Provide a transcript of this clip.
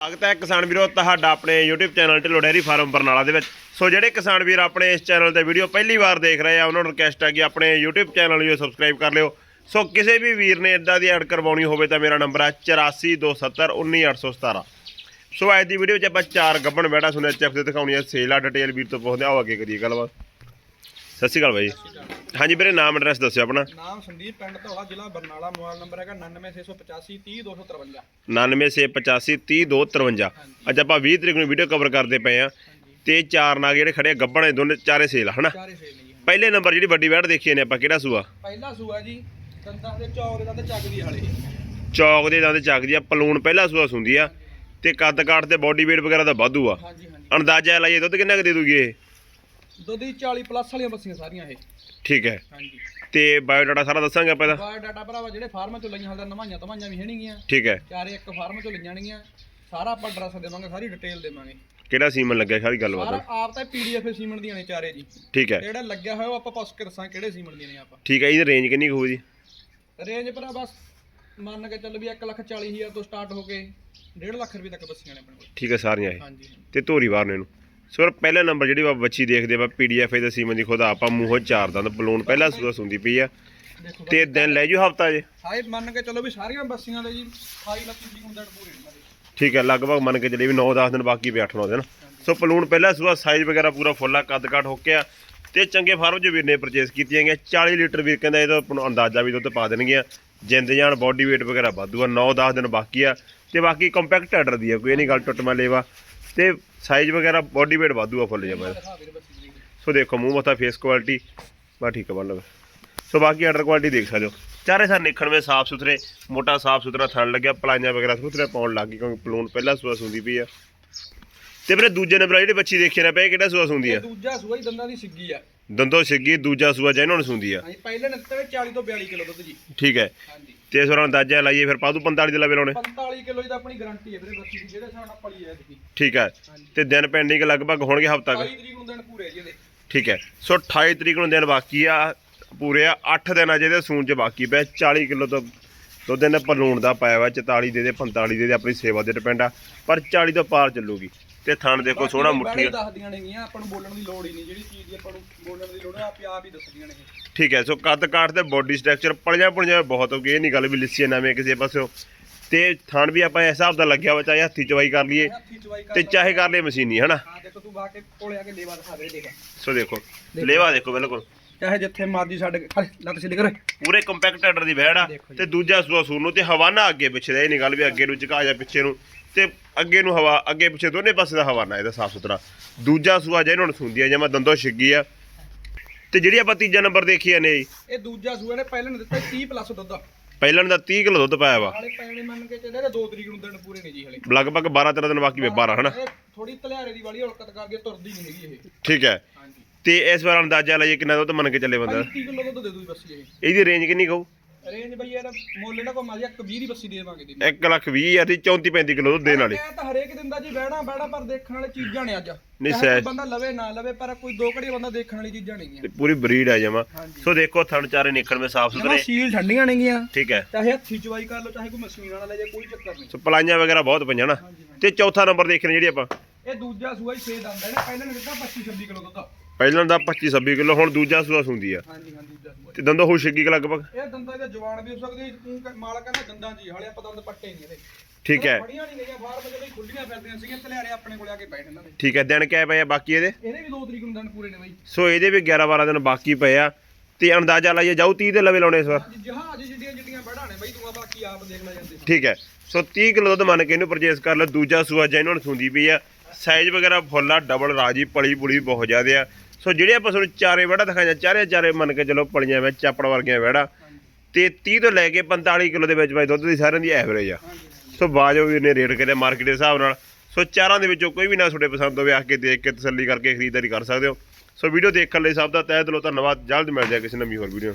ਸਵਾਗਤ ਹੈ ਕਿਸਾਨ ਵੀਰੋ, ਤੁਹਾਡਾ ਆਪਣੇ YouTube channel Dhillon dairy farm Barnala ਦੇ ਵਿੱਚ। ਸੋ ਜਿਹੜੇ ਕਿਸਾਨ ਵੀਰ ਆਪਣੇ ਇਸ ਚੈਨਲ ਤੇ ਵੀਡੀਓ ਪਹਿਲੀ ਵਾਰ ਦੇਖ ਰਹੇ ਆ, ਉਹਨਾਂ ਨੂੰ ਰਿਕਵੈਸਟ ਹੈ ਕਿ ਆਪਣੇ YouTube ਚੈਨਲ ਨੂੰ ਸਬਸਕ੍ਰਾਈਬ ਕਰ ਲਿਓ। ਸੋ ਕਿਸੇ ਵੀ ਵੀਰ ਨੇ ਇਦਾਂ ਦੀ ਐਡ ਕਰਵਾਉਣੀ ਹੋਵੇ ਤਾਂ ਮੇਰਾ ਨੰਬਰ ਹੈ 8427191817 ਸੋ ਅੱਜ ਦੀ ਵੀਡੀਓ 'ਚ ਆਪਾਂ ਚਾਰ ਗੱਬਣ ਬੈਠਾ ਸੁਣਿਆ ਚੈੱਕ ਤੇ ਦਿਖਾਉਣੀ ਹੈ ਸੇਲ ਆ ਡਿਟੇਲ ਵੀਰ ਤੋਂ ਪੁੱਛਦੇ ਆਓ ਅੱਗੇ ਕਰੀਏ ਗੱਲਬਾਤ। ਸਤਿ ਸ਼੍ਰੀ ਅਕਾਲ ਬਾਈ। ਹਾਂਜੀ ਵੀਰੇ ਨਾਮ ਐਡਰੈਸ ਦੱਸਿਓ ਆਪਣਾ। ਨਾਮ ਸੰਦੀਪ ਪਿੰਡ ਧੌਲਾ ਜ਼ਿਲ੍ਹਾ ਬਰਨਾਲਾ ਮੋਬਾਈਲ ਨੰਬਰ ਹੈਗਾ 99685 30253 9660302253 ਅੱਜ ਆਪਾਂ 20 ਤਰੀਕ ਨੂੰ ਵੀਡੀਓ ਕਵਰ ਕਰਦੇ ਪਏ ਆ ਤੇ ਚਾਰ ਨਾਗ ਜਿਹੜੇ ਖੜੇ ਨੇ ਦੋਨੇ ਚਾਰੇ ਸੇਲ ਹਨਾ? ਪਹਿਲੇ ਨੰਬਰ ਜਿਹੜੀ ਵੱਡੀ ਵੈਟ ਦੇਖੀ ਨੇ ਆਪਾਂ ਕਿਹੜਾ ਸੂਆ? ਪਹਿਲਾ ਸੂਆ ਜੀ ਦੰਦਾਂ ਦੇ ਚੌਕ ਦੇ ਦੰਦ ਚੱਕਦੀ ਵਾਲੇ। ਚੌਕ ਦੇ ਦੰਦ ਚੱਕਦੀ ਆ ਪਲੂਣ ਪਹਿਲਾ ਸੂਆ ਸੁੰਦੀ ਆ। ਤੇ ਕੱਦ ਕਾਠ ਤੇ ਬਾਡੀ weight ਵਗੈਰਾ ਦਾ ਵਾਧੂ ਆ। ਹਾਂਜੀ ਹਾਂਜੀ। ਅੰਦਾਜ਼ਾ ਲਾਈਏ ਦੁੱਧ ਕਿੰਨਾ ਕੁ ਦੇ ਦੂਗੀ ਇਹ? ਦੁੱਧ ਦੀ 40 ਪਲੱਸ ਵਾਲੀਆਂ ਬੱਸੀਆਂ ਸਾਰੀਆਂ ਇਹ। ਠੀਕ ਹੈ। ਹਾਂਜੀ। ਤੇ ਬਾਇਓਡਾਟਾ ਸਾਰਾ ਦੱਸਾਂਗੇ ਆਪਾਂ ਇਹਦਾ? ਬਾਇਓ ਡਾਟਾ ਭਰਾਵਾ ਜਿਹੜੇ ਫਾਰਮ ਚੋਂ ਲਈਆਂ ਹਾਲਦਾ ਨਵਾਈਆਂ ਤਵਾਈਆਂ ਵੀ ਹੈਣਗੀਆਂ। ਠੀਕ ਹੈ। ਚਾਰੇ ਇੱਕ ਫਾਰਮ ਚੋਂ ਲਈਆਂ ਨੇਗੀਆਂ ਸਾਰਾ ਆਪਾਂ ਐਡਰੈਸ ਦੇਵਾਂਗੇ ਸਾਰੀ ਡਿਟੇਲ ਦੇਵਾਂਗੇ। ਕਿਹੜਾ ਸੀਮਨ ਲੱਗਿਆ ਸਾਰੀ ਸਾਰਾ ਗੱਲਬਾਤ ਆਪ ਤਾਂ ਪੀਡੀਐਫ ਸੀਮਨ ਦੀਆਂ ਨੇ ਚਾਰੇ ਜੀ। ਠੀਕ ਹੈ। ਜਿਹੜਾ ਲੱਗਿਆ ਹੋਇਆ ਉਹ ਆਪਾਂ ਪੁੱਛ ਕੇ ਦੱਸਾਂ ਕਿਹੜੇ ਸੀਮਨ ਦੀਆਂ ਨੇ ਆਪਾਂ। ਠੀਕ ਹੈ ਇਹਦੀ ਰੇਂਜ ਕਿੰਨੀ ਹੋਊ ਜੀ ਰੇਂਜ ਭਰਾ ਬਸ ਮੰਨ ਕੇ ਚੱਲ ਵੀ 1 ਲੱਖ 40 ਹਜ਼ਾਰ ਤੋਂ ਸਟਾਰਟ ਹੋ ਕੇ 1.5 ਲੱਖ ਰੁਪਏ ਤੱਕ ਬੱਸੀਆਂ ਨੇ ਆਪਣੇ ਕੋਲ। ਠੀਕ ਹੈ ਸਾਰੀਆਂ ਇਹ। ਹਾਂਜੀ ਤੇ ਧੋਰੀ ਵਾਰ ਨੂੰ ਸੋ ਪਹਿਲਾ ਨੰਬਰ ਜਿਹੜੀ ਆਪਾਂ ਬੱਚੀ ਦੇਖਦੇ ਆਪਾਂ ਪੀਡੀਐਫ ਇਹਦਾ ਸੀਮਨ ਦੀ ਖੁਦ ਆਪਾਂ ਮੂੰਹੋਂ ਚਾਰ ਦੰਦ ਬਲੂਨ ਪਹਿਲਾ ਸੂਆ ਸੁੰਦੀ ਪਈ ਆ। ਤੇ ਦਿਨ ਲੈ ਜੂ ਹਫਤਾ ਜੇ। ਹਾਏ ਮੰਨ ਕੇ ਚੱਲੋ ਵੀ ਸਾਰੀਆਂ ਬੱਸੀਆਂ ਦੇ ਜੀ 28 ਲੱਖ ਦੀ ਹੁੰਦੜ ਪੂਰੇ। ਇਹਨਾਂ ਦੇ ਠੀਕ ਹੈ ਲਗਭਗ ਮੰਨ ਕੇ ਚੱਲੇ ਵੀ 9-10 ਦਿਨ ਬਾਕੀ ਪਏ 8-9 ਦਿਨ। ਸੋ ਪਲੂਣ ਪਹਿਲਾ ਸੂਆ ਸਾਈਜ਼ ਵਗੈਰਾ ਪੂਰਾ ਫੁੱਲਾ ਕੱਦ ਕਾਠ ਹੋ ਗਿਆ। ਤੇ ਚੰਗੇ ਫਾਰਮ ਚ ਵੀਰ ਨੇ ਪਰਚੇਸ ਕੀਤੀਆਂ ਗਈਆਂ 40 ਲੀਟਰ ਵੀਰ ਕਹਿੰਦਾ ਇਹਦਾ ਆਪਾਂ ਨੂੰ ਅੰਦਾਜ਼ਾ ਵੀ ਦੁੱਧ ਪਾ ਦੇਣਗੀਆਂ। ਜਿੰਦ ਜਾਨ ਬਾਡੀ weight ਵਗੈਰਾ ਵਾਧੂ ਆ 9-10 ਦਿਨ ਬਾਕੀ ਆ। ਤੇ ਬਾਕੀ ਕੰਪੈਕਟ ਆਰਡਰ ਦੀ ਆ ਕੋਈ ਇਹ ਨਹੀਂ ਗੱਲ ਟੁੱਟਮਾ ਲੇਵਾ। ਤੇ ਸਾਈਜ਼ ਵਗੈਰਾ ਬਾਡੀ weight ਵਾਧੂ ਆ ਫੁੱਲ ਜਮਾ ਸੋ ਦੇਖੋ ਮੂੰਹ ਮੱਥਾ ਫੇਸ ਕੁਆਲਿਟੀ ਬਾ ਠੀਕ ਬੰਨ ਲਓ ਸੋ ਬਾਕੀ ਆਰਡਰ ਕੁਆਲਿਟੀ ਦੇਖ ਸਕਦੇ ਹੋ। ਚਾਰੇ ਸਰ ਨਿਖਣ ਵਿੱਚ ਸਾਫ਼ ਸੁਥਰੇ ਮੋਟਾ ਸਾਫ਼ ਸੁਥਰਾ ਥਣ ਲੱਗਿਆ ਪਲਾਈਆਂ ਵਗੈਰਾ ਸੁਥਰੇ ਪਾਉਣ ਲੱਗ ਗਈ ਕਿਉਂਕਿ ਪਲੂਨ ਪਹਿਲਾਂ ਸੂਆ ਸੁੰਦੀ ਪਈ ਆ। ਤੇ ਵੀਰੇ ਦੂਜੇ ਨੰਬਰ ਜਿਹੜੀ ਬੱਚੀ ਦੇਖੀ ਨਾ ਪਏ ਕਿਹੜਾ ਸੂਆ ਸੁੰਦੀ ਆ? ਦੂਜਾ ਸੂਆ ਹੀ ਦੰਦਾਂ ਦੀ ਸਿੱਗੀ ਆ। ਦੰਦੋ ਸਿੱਗੀ ਦੂਜਾ ਸੂਆ ਜੈਨੋਂ ਸੁੰਦੀ ਆ। ਹਾਂਜੀ ਪਹਿਲੇ ਨੇ ਦਿੱਤੇ ਹੋਏ 40 ਤੋਂ 42 ਕਿਲੋ ਦੁੱਧ ਜੀ। ਠੀਕ ਹੈ। ਹਾਂਜੀ। ਤੇ ਇਸ ਵਾਰ ਅੰਦਾਜ਼ਾ ਲਾਈਏ ਫਿਰ ਪਾਦੂ 45 ਦੇ ਲਵੇ ਲਾਉਣੇ। 45 ਕਿਲੋ ਦੀ ਤਾਂ ਆਪਣੀ ਗਾਰੰਟੀ ਹੈ ਵੀਰੇ ਬੱਸੀ ਦੀ ਜਿਹੜੇ ਹਿਸਾਬ ਨਾਲ ਪਲੀ ਹੈ ਇਹਦੀ। ਠੀਕ ਹੈ। ਤੇ ਦਿਨ ਪੈਂਡਿੰਗ ਲਗਭਗ ਹੋਣਗੇ ਹਫਤਾ 22 ਤਰੀਕ ਨੂੰ ਦਿਨ ਪੂਰੇ ਜੀ ਇਹਦੇ। ਠੀਕ ਹੈ। ਸੋ 28 ਤਰੀਕ ਨੂੰ ਦਿਨ ਬਾਕੀ ਆ ਪੂਰੇ ਆ 8 ਦਿਨ ਆ ਜਿਹਦੇ ਸੂਨ ਚ ਬਾਕੀ ਪਏ 40 ਕਿਲੋ ਤੋਂ ਦੁੱਧ ਇਹਨੇ ਪਲੂਣ ਦਾ ਪਾਇਆ ਵਾ 44 ਦੇ ਦੇ 45 ਦੇ ਦੇ ਆਪਣੀ ਸੇਵਾ ਦੇ ਡਿਪੈਂਡ ਆ। ਪਰ 40 ਤੋਂ ਪਾਰ ਚੱਲੂਗੀ। ਤੇ ਥਣ ਦੇਖੋ ਸੋਹਣਾ ਮੁੱਠੀ ਦੱਸਦੀਆਂ ਨੇਗੀਆਂ ਆਪਾਂ ਨੂੰ ਬੋਲਣ ਦੀ ਲੋੜ ਹੀ ਨਹੀਂ ਜਿਹੜੀ ਚੀਜ਼ ਦੀ ਆਪਾਂ ਨੂੰ ਬੋਲਣ ਦੀ ਲੋੜ ਹੈ ਆਪੇ ਆਪ ਹੀ ਦੱਸਦੀਆਂ ਨੇ। ਠੀਕ ਹੈ ਸੋ ਕੱਦ ਕਾਠ ਤੇ ਬੋਡੀ ਸਟਰਕਚਰ ਪਲੀਆਂ ਪੁਲੀਆਂ ਬਹੁਤ ਹੋ ਗਈ ਇਹ ਨਹੀਂ ਗੱਲ ਵੀ ਲਿੱਸੀਆਂ ਨਵੇਂ ਕਿਸੇ ਪਾਸਿਓ। ਤੇ ਥਣ ਵੀ ਆਪਾਂ ਇਸ ਹਿਸਾਬ ਦਾ ਲੱਗਿਆ ਵਾ ਚਾਹੇ ਹੱਥੀ ਚਵਾਈ ਕਰ ਲਈਏ ਤੇ ਚਾਹੇ ਕਰ ਲਈਏ ਮਸ਼ੀਨੀ ਹਨਾ? ਹਾਂ ਦੇਖੋ ਤੂੰ ਬਾ ਕੇ ਕੋਲੇ ਆ ਕੇ ਲੇਵਾ ਦਿਖਾ ਦੇ ਦੇਖ। ਸੋ ਦੇਖੋ ਲੇਵਾ ਦੇਖੋ ਬਿਲਕੁਲ। ਚਾਹੇ ਜਿੱਥੇ ਮਰਜ਼ੀ ਛੱਡ ਕੇ ਹਲੇ ਲੱਤ ਸਿੱਧੀ ਕਰ ਪੂਰੇ ਕੰਪੈਕਟ ਆਰਡਰ ਦੀ ਵਹਿੜ ਆ ਦੇਖੋ ਜੀ। ਤੇ ਦੂਜਾ ਸੂਆ ਸੂਰ ਨੂੰ ਤੇ ਹਵਾਨਾ ਅੱਗੇ ਪਿੱਛੇ ਦਾ ਇਹ ਨਹੀਂ ਗੱਲ ਵੀ ਅੱਗੇ ਨੂੰ ਝੁਕਾ ਜਾ ਪਿੱਛੇ ਨੂੰ। ਤੇ ਅੱਗੇ ਨੂੰ ਹਵਾ ਅੱਗੇ ਪਿੱਛੇ ਦੋਨੇ ਪਾਸੇ ਦਾ ਹਵਾਨਾ ਇਹਦਾ ਸਾਫ਼ ਸੁਥਰਾ। ਦੂਜਾ ਸੂਆ ਜੇ ਇਹਨਾਂ ਨੂੰ ਸੁੰਦੀ ਆ ਜਿਵੇਂ ਦੰਦੋ ਛਿੱਗੀ ਆ। ਤੇ ਜਿਹੜੀ ਆਪਾਂ ਤੀਜਾ ਨੰਬਰ ਦੇਖੀ ਨੇ ਜੀ ਇਹ ਦੂਜਾ ਸੂਆ ਨੇ ਪਹਿਲਾਂ ਨੇ ਦਿੱਤਾ 30 ਪਲੱਸ ਦੁੱਧ ਪਹਿਲਾਂ ਦਾ 30 ਕਿਲੋ ਦੁੱਧ ਪਾਇਆ ਵਾ। ਹਾਲੇ ਪੈਣੇ ਮੰਨ ਕੇ ਚੱਲੇ 2 ਤਰੀਕ ਨੂੰ ਦਿਨ ਪੂਰੇ ਨੇ ਜੀ ਹਲੇ। ਲਗਭਗ 12 13 ਦਿਨ ਬਾਕੀ ਵੇ 12 ਹਨਾ? ਥੋੜੀ ਤਲਿਆਰੇ ਦੀ ਵਾਲੀ ਹਲਕਤ ਕਰਕੇ ਤੁਰਦੀ ਨਹੀਂ ਹੈਗੀ ਇਹ। ਠੀਕ ਹੈ। ਤੇ ਇਸ ਵਾਰ ਅੰਦਾਜ਼ਾ ਲਾਈਏ ਕਿੰਨਾ ਦੁੱਧ ਮੰਨ ਕੇ ਚੱਲੇ ਬੰਦਾ। 30 ਕਿਲੋ ਦੁੱਧ ਦੇ ਦੂਈ ਬੱਸੀ ਇਹ। ਇਹਦੀ ਰੇਂਜ ਕਿੰਨੀ ਕਹੂ ਰੇਂਜ ਬਈ ਇਹਦਾ ਮੁੱਲ ਇਹਨਾਂ ਕੋ ਮਾਜੀ 20 ਦੀ ਬੱਸੀ ਦੇਵਾਂਗੇ ਦੀ 1 ਲੱਖ 20 ਆ ਤੇ 34 35 ਕਿਲੋ ਦੁੱਧ ਦੇਣ ਵਾਲੀ। ਇਹ ਤਾਂ ਹਰੇਕ ਦਿੰਦਾ ਜੀ ਬਹਿਣਾ ਬਹਿਣਾ ਪਰ ਦੇਖਣ ਵਾਲੀ ਚੀਜ਼ਾਂ ਨੇ ਅੱਜ। ਨਹੀਂ। ਕੋਈ ਬੰਦਾ ਲਵੇ ਨਾ ਲਵੇ ਪਰ ਕੋਈ ਦੋ ਘੜੀ ਬੰਦਾ ਦੇਖਣ ਵਾਲੀ ਚੀਜ਼ਾਂ ਨੇਗੀਆਂ। ਤੇ ਪੂਰੀ ਬਰੀਡ ਆ ਜਮਾ। ਸੋ ਦੇਖੋ ਥਣ ਚਾਰੇ ਨਿਕਲ ਮੇ ਸਾਫ਼ ਸੁਥਰੇ। ਸੀਲ ਠੰਡੀਆਂ ਨੇਗੀਆਂ। ਠੀਕ ਹੈ। ਚਾਹੇ ਹੱਥੀ ਚਵਾਈ ਕਰ ਲਓ ਚਾਹੇ ਕੋਈ ਮਸ਼ੀਨ ਵਾਲਾ ਲੈ ਜਾਏ ਕੋਈ ਚੱਕਰ ਨਹੀਂ। ਸੋ ਪਲਾਈਆਂ ਵਗੈਰਾ ਬਹੁਤ ਪਈਆਂ ਨਾ। ਤੇ ਚੌਥਾ ਨੰਬਰ ਦੇਖਣੇ ਜਿਹੜੀ ਆਪਾਂ। ਇਹ ਦੂਜਾ ਸੂਆ ਹੀ 6 ਦੰਦ ਹੈ ਨਾ ਪਹਿਲਾਂ ਨੇ ਦਿੱਤਾ 25 26 ਕਿਲੋ ਦੁੱਧ। ਪਹਿਲਾਂ ਦਾ 25 26 ਕਿਲੋ ਹੁਣ ਦੂਜਾ ਸੂਆ ਸੁੰਦੀ ਆ। ਹਾਂਜੀ ਹਾਂ ਦੂਜਾ ਸੂਆ। ਤੇ ਦੰਦੋਂ ਹੋ ਛਿੱਗੀ ਕੁ ਲਗਭਗ? ਇਹ ਦੰਦਾਂ ਦੇ ਜਵਾਨ ਵੀ ਹੋ ਸਕਦੇ ਤੂੰ ਕ- ਮਾਲਕ ਕਹਿੰਦਾ ਦੰਦਾਂ ਜੀ ਹਲੇ ਆਪਾਂ ਦੰਦ ਪੱਟੇ ਨਹੀਂ ਇਹਦੇ। ਠੀਕ ਹੈ। ਫੜੀਆਂ ਨਹੀਂ ਗਈਆਂ ਬਾਹਰ ਮਤਲਬ ਖੁੱਲੀਆਂ ਫਿਰਦੀਆਂ ਸੀਗੀਆਂ ਤਲਿਆਰੇ ਆਪਣੇ ਕੋਲੇ ਆ ਕੇ ਬੈਠ ਇਹਨਾਂ ਦੇ ਠੀਕ ਹੈ ਦਿਨ ਕਿਆ ਪਏ ਆ ਬਾਕੀ ਇਹਦੇ? ਇਹਦੇ ਵੀ 2 ਤਰੀਕ ਨੂੰ ਦਿਨ ਪੂਰੇ ਨੇ ਬਾਈ। ਸੋ ਇਹਦੇ ਵੀ 11 12 ਦਿਨ ਬਾਕੀ ਪਏ ਆ। ਤੇ ਅੰਦਾਜ਼ਾ ਲਾਈਏ ਜਾਊ 30 ਦੇ ਲਵੇ ਲਾਉਣੇ ਇਸ ਵਾਰ। ਹਾਂਜੀ ਜਹਾਜ਼ ਜਿੱਡੀਆਂ ਜਿੱਡੀਆਂ ਬੜਾ ਨੇ ਬਾਈ ਤੂੰ ਆ ਬਾਕੀ ਆਪ ਦੇਖ ਲੈ ਜਾਂਦੇ। ਠੀਕ ਹੈ। ਸੋ 30 ਕਿਲੋ ਦੁੱਧ ਮੰਨ ਕੇ ਇਹਨੂੰ ਪਰਚੇਸ ਕਰ ਲਓ ਦੂਜਾ ਸੂਆ ਜੈਨੂਨ ਸੁੰਦੀ ਪਈ ਆ। ਸਾਈਜ਼ ਵਗੈਰਾ ਫੁੱਲਾ ਡਬਲ ਰਾਜੀ, ਪਲੀ ਪੁਲੀ ਬਹੁਤ ਜ਼ਿਆਦੇ ਆ। ਸੋ ਜਿਹੜੇ ਆਪਾਂ ਤੁਹਾਨੂੰ ਚਾਰੇ ਵੜਾ ਦਿਖਾਈਆਂ ਚਾਰੇ ਚਾਰੇ ਮੰਨ ਕੇ ਚਲੋ ਪਲੀਆਂ ਵਿੱਚ, ਚਾਪੜ ਵਰਗੀਆਂ ਵੜਾ। ਤੇ 30 ਤੋਂ ਲੈ ਕੇ 45 ਕਿਲੋ ਦੇ ਵਿੱਚ ਬਾਈ ਦੁੱਧ ਦੀ ਸਾਰਿਆਂ ਦੀ ਐਵਰੇਜ ਆ। ਸੋ ਬਾਜੋ ਵੀ ਨੇ ਰੇਟ ਕਰਿਆ ਮਾਰਕੀਟ ਦੇ ਹਿਸਾਬ ਨਾਲ। ਸੋ ਚਾਰਾਂ ਦੇ ਵਿੱਚੋਂ ਕੋਈ ਵੀ ਨਾ ਤੁਹਾਡੇ ਪਸੰਦ ਹੋਵੇ, ਆ ਕੇ ਦੇਖ ਕੇ ਤਸੱਲੀ ਕਰਕੇ ਖਰੀਦਦਾਰੀ ਕਰ ਸਕਦੇ ਹੋ। ਸੋ ਵੀਡੀਓ ਦੇਖਣ ਲਈ ਸਭ ਦਾ ਤਹਿ ਦਿਲੋਂ ਧੰਨਵਾਦ। ਜਲਦ ਮਿਲ ਜਾਏ ਕਿਸੇ ਨਵੀਂ ਹੋਰ ਵੀਡੀਓ